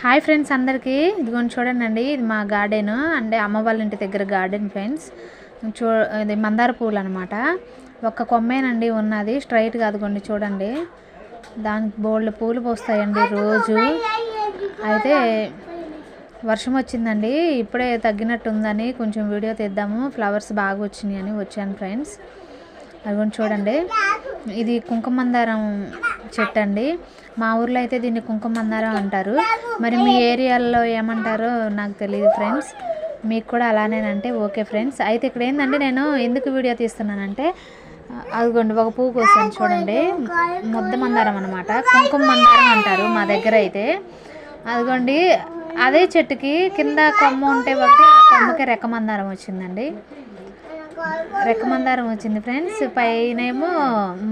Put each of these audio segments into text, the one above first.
Hi friends అందరికీ. ఇదిగోండి చూడండి ఇది మా గార్డెన్. అంటే అమ్మ వాళ్ళ ఇంటి దగ్గర గార్డెన్ ఫ్రెండ్స్. చూ ఇది మందార పూలు అనమాట ఒక్క కొమ్మేనండి ఉన్నది స్ట్రైట్గా అదిగోండి చూడండి. దానికి బోల్డ్ పూలు పోస్తాయండి రోజు. అయితే వర్షం వచ్చిందండి ఇప్పుడే తగ్గినట్టు ఉందని కొంచెం వీడియో తీద్దాము. ఫ్లవర్స్ బాగా వచ్చినాయి అని వచ్చాను ఫ్రెండ్స్. అదిగోండి చూడండి. ఇది కుంకుమ మందారం చెట్టు అండి మా ఊర్లో అయితే దీన్ని కుంకుమ మందారం అంటారు. మరి మీ ఏరియాలో ఏమంటారో నాకు తెలియదు ఫ్రెండ్స్. మీకు కూడా అలానేనంటే ఓకే ఫ్రెండ్స్. అయితే ఇక్కడ ఏంటంటే నేను ఎందుకు వీడియో తీస్తున్నానంటే అదిగోండి ఒక పువ్వు కోసం చూడండి. ముద్ద మందారం అనమాట కుంకుమ మందారం అంటారు మా దగ్గర అయితే. అదిగోండి అదే చెట్టుకి కింద కొమ్మ ఉంటే ఒకటి ఆ కొమ్మకి రెక్క మందారం వచ్చిందండి. రెక్క మందారం వచ్చింది ఫ్రెండ్స్. పైన ఏమో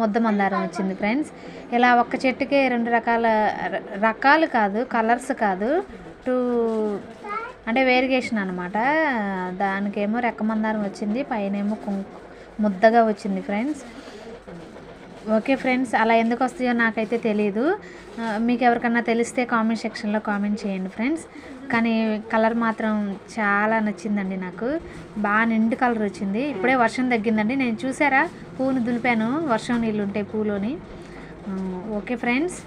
ముద్ద మందారం వచ్చింది ఫ్రెండ్స్. ఇలా ఒక్క చెట్టుకే రెండు రకాల రకాలు కాదు కలర్స్ కాదు. టూ అంటే వేరిగేషన్ అనమాట దానికేమో రెక్క మందారం వచ్చింది పైనేమో కుంకు ముద్దగా వచ్చింది ఫ్రెండ్స్. ఓకే ఫ్రెండ్స్ అలా ఎందుకు వస్తాయో నాకైతే తెలియదు మీకు ఎవరికన్నా తెలిస్తే కామెంట్ సెక్షన్లో కామెంట్ చేయండి ఫ్రెండ్స్. కానీ కలర్ మాత్రం చాలా నచ్చిందండి నాకు. బాగా నిండు కలర్ వచ్చింది. ఇప్పుడే వర్షం తగ్గిందండి. నేను చూసారా? పూను దులిపాను. వర్షం నీళ్ళు ఉంటాయి పూలోని. Okay friends.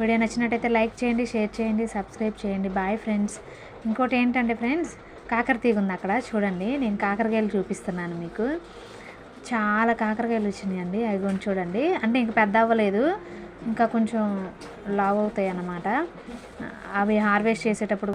వీడియో నచ్చినట్టయితే లైక్ చేయండి షేర్ చేయండి సబ్స్క్రైబ్ చేయండి. Bye friends. ఇంకోటి ఏంటంటే ఫ్రెండ్స్ కాకర తీగ ఉంది అక్కడ. చూడండి. నేను కాకరకాయలు చూపిస్తున్నాను మీకు. చాలా కాకరకాయలు వచ్చినాయండి. అవి కొంచెం చూడండి. అంటే ఇంక పెద్ద అవ్వలేదు. ఇంకా కొంచెం లావు అవుతాయి అన్నమాట అవి హార్వెస్ట్ చేసేటప్పుడు